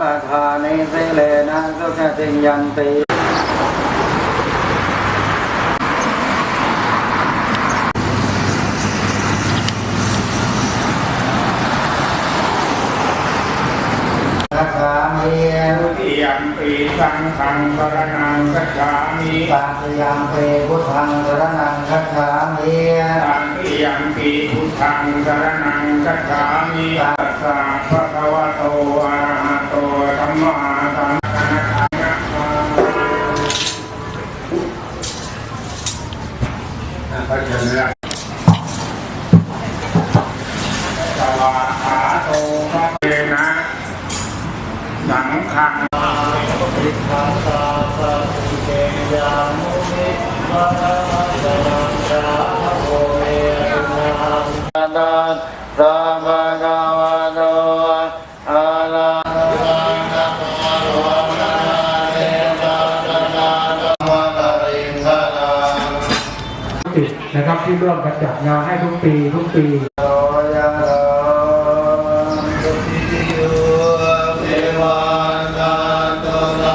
ปะทานิสิเลนะสุขติยันติรักษามีทุติยมปีสังฆังสรนังกัจฉามิตาติยังเปพุทธังสรนังคัจฉามิตัติยมปีพุทธังสรนังกัจฉามิ พระเจ้าเนี่ยสวาขาโตพระเวนะสังฆังอิทังสาสะสุเกยามุนิวะสนังสาโภเมนังนันตาระะนังจิตนะครับ ที่ร่วมกันจัดงานให้ทุกปีทุกปี